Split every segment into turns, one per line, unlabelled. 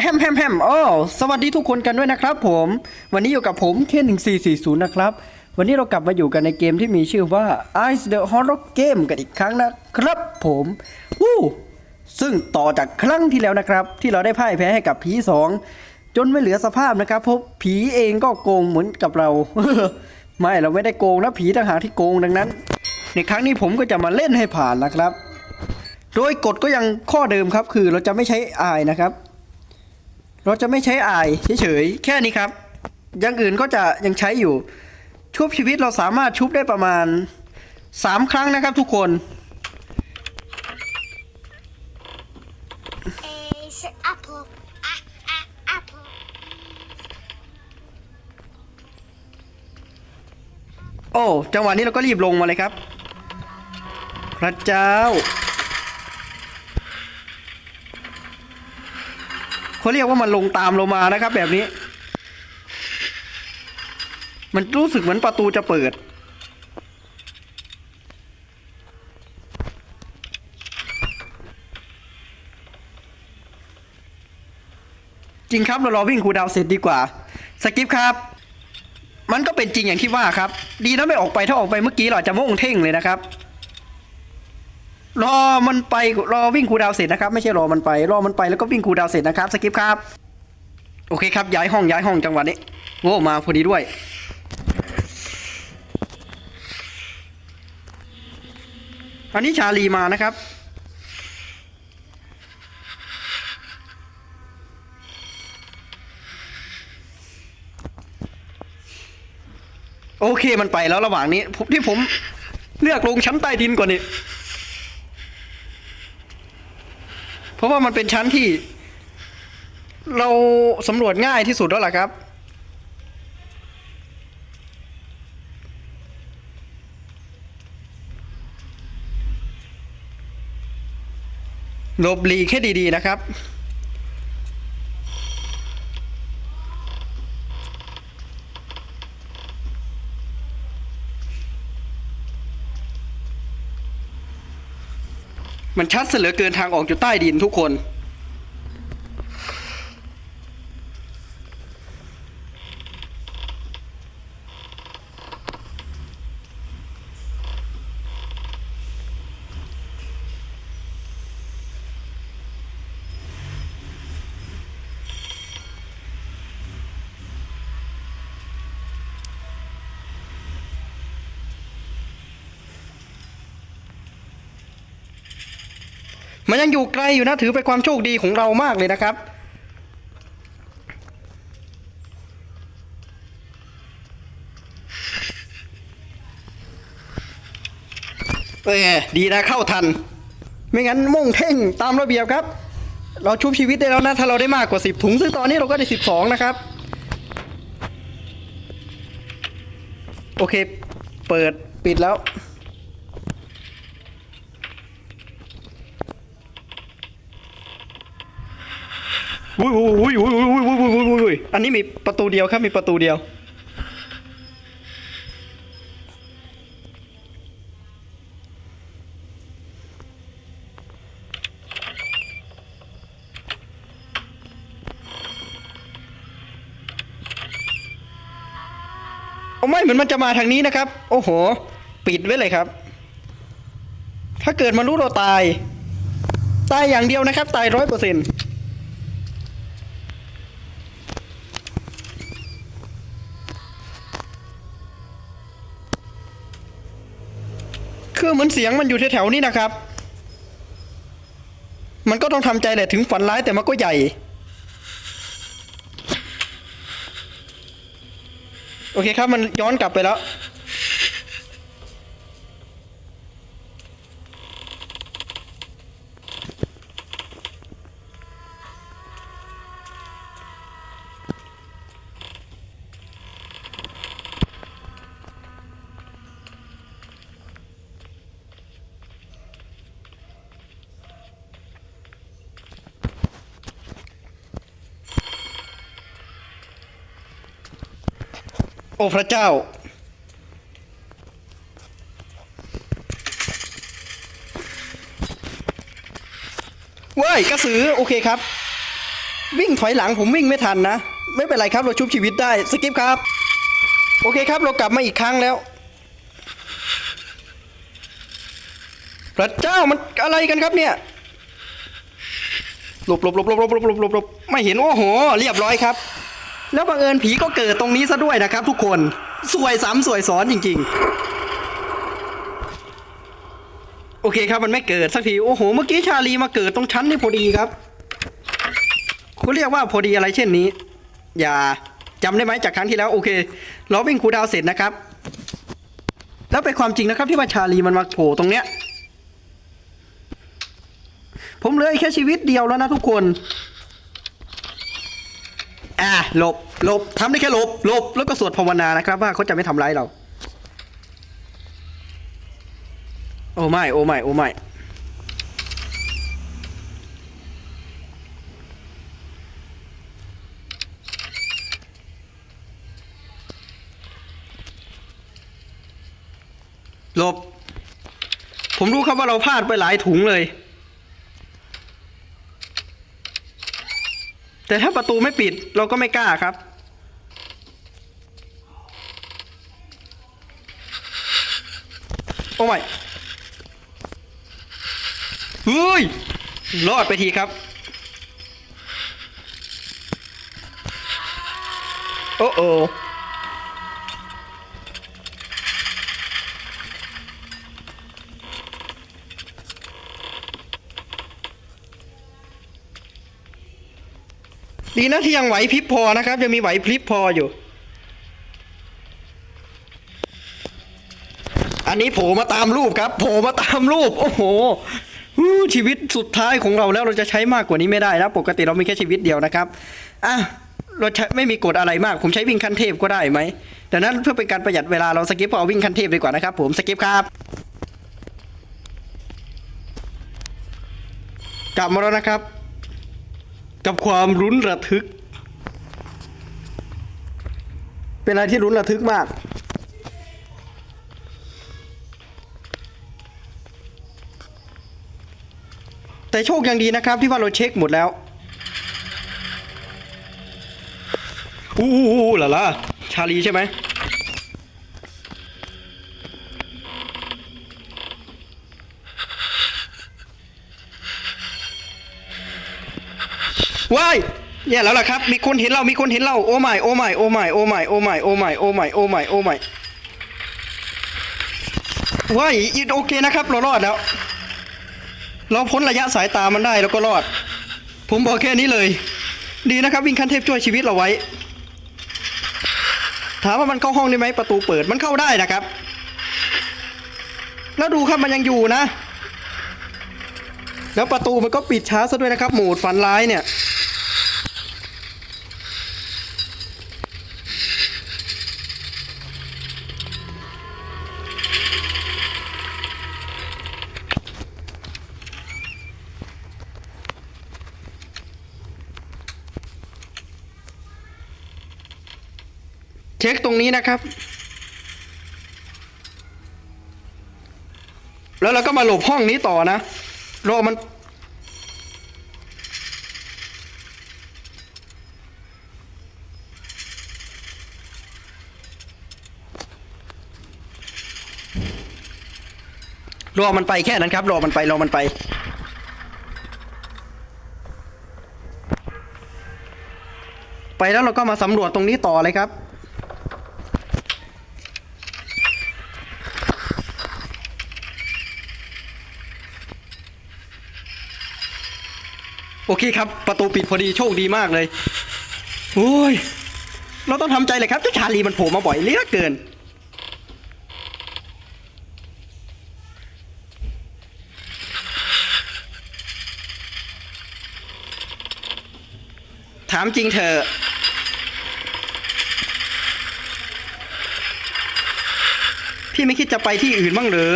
แฮมแฮมแฮมโอ้สวัสดีทุกคนกันด้วยนะครับผม วันนี้อยู่กับผมเคหนึ่งสี่สี่ศูนย์นะครับ วันนี้เรากลับมาอยู่กันในเกมที่มีชื่อว่า Ice the Horror Game กันอีกครั้งนะครับผมวู้ซึ่งต่อจากครั้งที่แล้วนะครับ ที่เราได้พ่ายแพ้ให้กับผีสองจนไม่เหลือสภาพนะครับเพราะผีเองก็โกงเหมือนกับเรา ไม่เราไม่ได้โกงนะผีต่างหากที่โกงดังนั้น ในครั้งนี้ผมก็จะมาเล่นให้ผ่านนะครับ โดยกฎก็ยังข้อเดิมครับ คือเราจะไม่ใช้อายนะครับ เราจะไม่ใช้อายเฉยๆแค่นี้ครับอย่างอื่นก็จะยังใช้อยู่ ชุบชีวิตเราสามารถชุบได้ประมาณ 3 ครั้งนะครับทุกคน โอ้ จังหวะนี้เราก็รีบลงมาเลยครับ พระเจ้า เขาเรียกว่ามันลงตามเรามานะครับ แบบนี้ มันรู้สึกเหมือนประตูจะเปิด จริงครับเรารอวิ่งครูดาวเสร็จดีกว่า สกิปครับ มันก็เป็นจริงอย่างที่ว่าครับ ดีนะไม่ออกไปถ้าออกไปเมื่อกี้เราอจะโม่งเท่งเลยนะครับ รอมันไปรอวิ่งคูดาวเสร็จนะครับ ไม่ใช่รอมันไป รอมันไปแล้วก็วิ่งคูดาวเสร็จนะครับสกิปครับโอเคครับย้ายห้องย้ายห้องจังหวะนี้โว้มาพอดีด้วย อันนี้ชาลีมานะครับ โอเคมันไปแล้วระหว่างนี้ที่ผมเลือกลงชั้นใต้ดินก่อนนี่เพ ราะว่ามันเป็นชั้นที่ เราสำรวจง่ายที่สุดแล้วล่ะครับ หลบหลีกให้ดีๆนะครับ มันชัดเสือเหลือเกินทางออกอยู่ใต้ดินทุกคน มันยังอยู่ไกลอยู่นะถือเป็นความโชคดีของเรามากเลยนะครับ เออดีนะเข้าทัน ไม่งั้นมุ่งเท่งตามระเบียบครับ เราชุบชีวิตได้แล้วนะ ถ้าเราได้มากกว่า 10 ถุง ซึ่งตอนนี้เราก็ได้ 12 นะครับ โอเค เปิดปิดแล้ว อุ้ยอุ้ยอุ้ยอุ้ยอุ้ยอุ้ยอุ้ยอุ้ยอุ้ยอันนี้มีประตูเดียวครับมีประตูเดียว เอาไม่เหมือนมันจะมาทางนี้นะครับ โอ้โห ปิดไว้เลยครับ ถ้าเกิดมันรู้เราตาย ตายอย่างเดียวนะครับ ตายร้อยเปอร์เซ็นต์ คือเหมือนเสียงมันอยู่แถวๆนี้นะครับ มันก็ต้องทำใจแหละถึงฝันร้ายแต่มันก็ใหญ่ โอเคครับมันย้อนกลับไปแล้ว พระเจ้า เว้ยกระสือโอเคครับ วิ่งถอยหลังผมวิ่งไม่ทันนะ ไม่เป็นไรครับเราชุบชีวิตได้สกิปครับ โอเคครับเรากลับมาอีกครั้งแล้ว พระเจ้ามันอะไรกันครับเนี่ยหลบหลบหลบหลบหลบหลบหลบไม่เห็นโอ้โห เรียบร้อยครับ แล้วบังเอิญผีก็เกิดตรงนี้ซะด้วยนะครับ ทุกคนสวยซ้ำสวยซ้อนจริง ๆ โอเคครับมันไม่เกิดสักทีโอ้โห เมื่อกี้ชาลีมาเกิดตรงชั้นนี่พอดีครับเขาเรียกว่าพอดีอะไรเช่นนี้ อย่าจำได้ไหมจากครั้งที่แล้วโอเคเราวิ่งคูดาวเสร็จนะครับ แล้วเป็นความจริงนะครับที่ว่าชาลีมันมาโผล่ตรงเนี้ยผมเหลยแค่ชีวิตเดียวแล้วนะทุกคน อะหลบหลบทำได้แค่หลบหลบแล้วก็สวดภาวนานะครับว่าเขาจะไม่ทำร้ายเรา โอ้ไม่โอ้ไม่โอ้ไม่หลบ ผมรู้ครับว่าเราพลาดไปหลายถุงเลย แต่ถ้าประตูไม่ปิดเราก็ไม่กล้าครับ โอ้ไม่เฮ้ย รอดไปทีครับ โอ้โอ ดีนะที่ยังไหวพริบพอนะครับ ยังมีไหวพริบพออยู่ อันนี้โผล่มาตามรูปครับโผล่มาตามรูป โอ้โหชีวิตสุดท้ายของเราแล้วเราจะใช้มากกว่านี้ไม่ได้นะปกติเรามีแค่ชีวิตเดียวนะครับอะเราใช้ไม่มีกฎอะไรมาก ผมใช้วิ่งขั้นเทพก็ได้ไหมดังนั้นเพื่อเป็นการประหยัดเวลาเราสกิปเอาวิ่งขั้นเทพดีกว่านะครับ ผมสกิปครับกลับมาแล้วนะครับ กับความรุนระทึก เป็นอะไรที่รุนระทึกมาก แต่โชคยังดีนะครับที่ว่าเราเช็คหมดแล้วอู้หูหูหล่ะล่ะชาลีใช่ไหม ว้ายแย่แล้วล่ะครับ มีคนเห็นเรา มีคนเห็นเรา โอ้ไม่โอ้ไม่โอ้ไม่โอ้ไม่โอ้ไม่โอ้ไม่โอ้ไม่โอ้ไม่โอ้ไม่ว้ายอีโอเคนะครับ เรารอดแล้ว เราพ้นระยะสายตามันได้แล้วก็รอด ผมบอกแค่นี้เลย ดีนะครับ วิ่งขั้นเทพช่วยชีวิตเราไว้ ถามว่ามันเข้าห้องได้ไหมประตูเปิดมันเข้าได้นะครับ แล้วดูครับมันยังอยู่นะ แล้วประตูมันก็ปิดช้าซะด้วยนะครับ โหมดฝันร้ายเนี่ย ช็คตรงนี้นะครับ แล้วเราก็มาหลบห้องนี้ต่อนะรอมัน รอมันไปแค่นั้นครับ รอมันไป รอมันไปไปแล้วเราก็มาสำรวจตรงนี้ต่อเลยครับ โอเคครับ ประตูปิดพอดีโชคดีมากเลยโอ้ย เราต้องทำใจเลยครับเจ้าชาลีมันโผล่มาบ่อยเหลือเกิน ถามจริงเถอะพี่ไม่คิดจะไปที่อื่นบ้างหรือ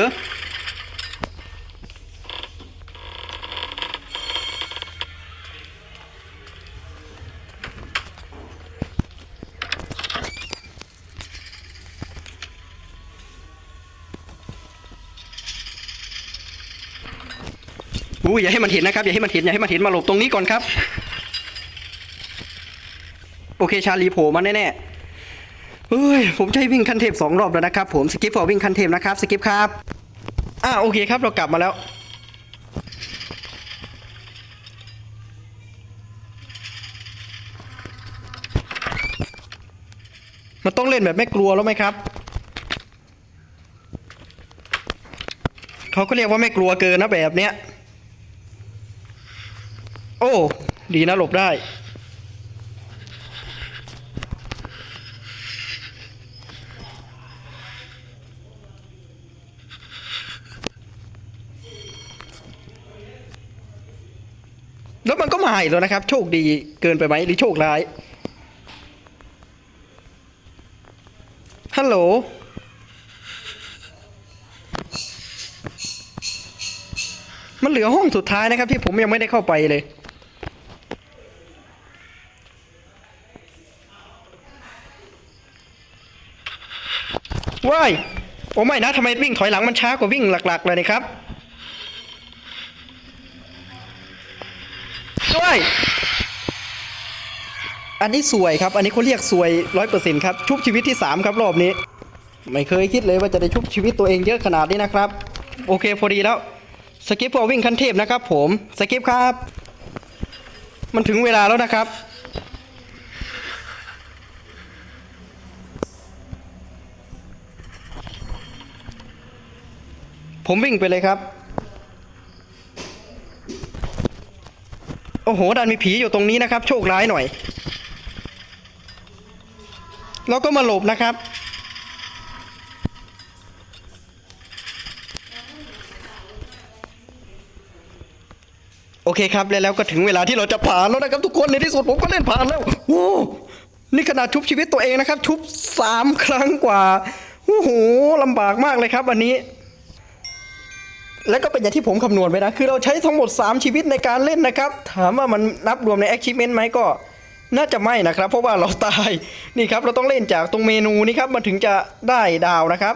อู้อย่าให้มันเห็นนะครับอย่าให้มันเห็นอย่าให้มันเห็นมาหลบตรงนี้ก่อนครับ โอเคชาลีโผล่มาแน่ๆเฮ้ยผมให้วิ่งขั้นเทพสองรอบแล้วนะครับ ผมสกิปฟอร์วิ่งขั้นเทพนะครับสกิปครับอ่าโอเคครับเรากลับมาแล้วมันต้องเล่นแบบไม่กลัวแล้วไหมครับ เขาก็เรียกว่าไม่กลัวเกินนะแบบเนี้ย โอ้ ดีนะหลบได้ แล้วมันก็มาอีกแล้วนะครับ โชคดีเกินไปไหมหรือโชคร้าย ฮัลโหลมันเหลือห้องสุดท้ายนะครับที่ผมยังไม่ได้เข้าไปเลย ว้ายโอ้ไม่นะทำไมวิ่งถอยหลังมันช้ากว่าวิ่งหลัก ๆ เลยนี่ครับว้ายอันนี้สวยครับ อันนี้เขาเรียกสวยร้อยเปอร์เซ็นต์ครับ ชุบชีวิตที่3ครับรอบนี้ ไม่เคยคิดเลยว่าจะได้ชุบชีวิตตัวเองเยอะขนาดนี้นะครับ โอเคพอดีแล้ว สกิปพอวิ่งคันเทพนะครับผม สกิปครับ มันถึงเวลาแล้วนะครับ ผมวิ่งไปเลยครับ โอ้โห ดันมีผีอยู่ตรงนี้นะครับ โชคร้ายหน่อย แล้วก็มาหลบนะครับ โอเคครับ แล้วก็ถึงเวลาที่เราจะผ่านแล้วนะครับทุกคนในที่สุดผมก็เล่นผ่านแล้วโอ้นี่ขนาดชุบชีวิตตัวเองนะครับ ชุบสามครั้งกว่าโอ้โหลำบากมากเลยครับอันนี้ แล้วก็เป็นอย่างที่ผมคำนวณไปนะ คือเราใช้ทั้งหมด 3 ชีวิตในการเล่นนะครับ ถามว่ามันนับรวมใน achievement ไหมก็น่าจะไม่นะครับ เพราะว่าเราตายนี่ครับเราต้องเล่นจากตรงเมนูนี้ครับมันถึงจะได้ดาวนะครับ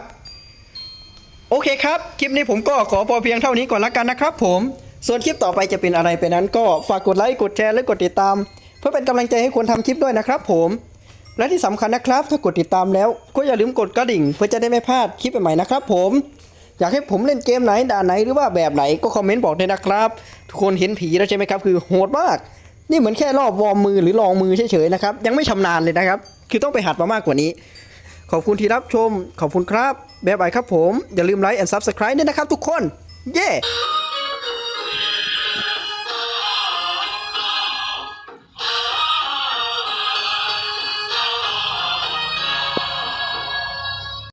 โอเคครับ คลิปนี้ผมก็ขอพอเพียงเท่านี้ก่อนละกันนะครับ ผมส่วนคลิปต่อไปจะเป็นอะไรไปนั้น ก็ฝากกดไลค์กดแชร์และกดติดตาม เพื่อเป็นกำลังใจให้คนทำคลิปด้วยนะครับ ผมและที่สำคัญนะครับ ถ้ากดติดตามแล้ว ก็อย่าลืมกดกระดิ่ง เพื่อจะได้ไม่พลาดคลิปใหม่ๆนะครับ ผม อยากให้ผมเล่นเกมไหนด่านไหนหรือว่าแบบไหนก็คอมเมนต์บอกด้วยนะครับ ทุกคนเห็นผีแล้วใช่ไหมครับ คือโหดมาก นี่เหมือนแค่รอบวอร์มมือหรือลองมือเฉยๆนะครับ ยังไม่ชำนาญเลยนะครับ คือต้องไปหัดมามากกว่านี้ ขอบคุณที่รับชม ขอบคุณครับบ๊ายบายครับผม อย่าลืมไลค์ and subscribe ด้วยนะครับทุกคน เย้